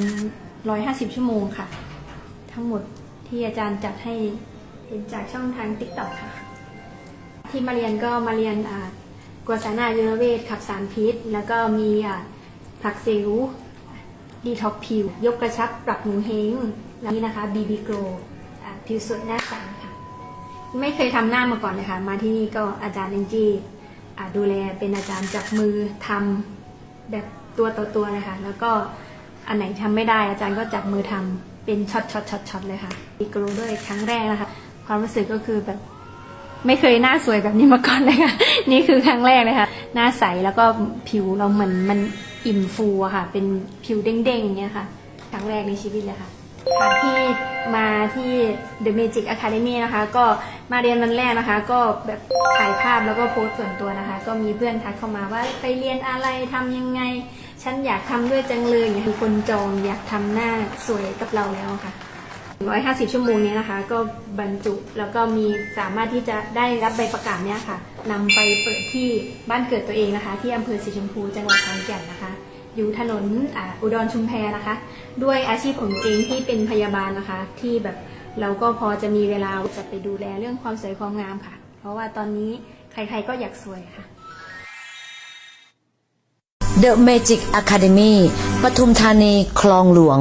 150 ชั่วโมงค่ะ ทั้งหมดที่อาจารย์จัดให้เห็นจากช่องทาง t ิ k t o k ค่ะ ที่มาเรียนก็มาเรียนอ่ากวสานายุรเวทขับสารพิษ แล้วก็มีอาผักเซลล์ดีท็อกผิว ยกกระชับปรับหนูเฮงแล้วนี่นะคะบีบีโกรผิวสวยหน้าใสค่ะ ไม่เคยทำหน้ามาก่อนเลยค่ะ มาที่นี่ก็อาจารย์เอนจีดูแลเป็นอาจารย์จับมือทำแบบตัวต่อตัวเลยค่ะ แล้วก็ อันไหนทำไม่ได้อาจารย์ก็จับมือทำเป็นช็อตช็อตช็อตช็อตเลยค่ะบีกรูด้วยครั้งแรกนะคะ ความรู้สึกก็คือแบบไม่เคยหน้าสวยแบบนี้มาก่อนเลยค่ะ นี่คือครั้งแรกเลยค่ะ หน้าใสแล้วก็ผิวเราเหมือนมันอิ่มฟูอะค่ะ เป็นผิวเด้งๆอย่างเงี้ยค่ะ ครั้งแรกในชีวิตเลยค่ะค่ะที่มาที่ The Magic Academy นะคะ ก็มาเรียนวันแรกนะคะ ก็แบบถ่ายภาพแล้วก็โพสต์ส่วนตัวนะคะ ก็มีเพื่อนทักเข้ามาว่าไปเรียนอะไรทำยังไง ฉันอยากทำด้วยจังเลยอยางเงี้ยคือคนจองอยากทำหน้าสวยกับเราแล้วค่ะ 150 ชั่วโมงนี้นะคะ ก็บรรจุแล้วก็มีสามารถที่จะได้รับใบประกาศเนี้ยค่ะนำไปเปิดที่บ้านเกิดตัวเองนะคะ ที่อำเภอสีชมพูจังหวัดขอนแก่นนะคะ อยู่ถนนออุดรชุมแพนะคะ ด้วยอาชีพของหนูเองที่เป็นพยาบาลนะคะ ที่แบบเราก็พอจะมีเวลาจะไปดูแลเรื่องความสวยความงามค่ะ เพราะว่าตอนนี้ใครๆก็อยากสวยค่ะ The Magic Academy ปทุมธานีคลองหลวง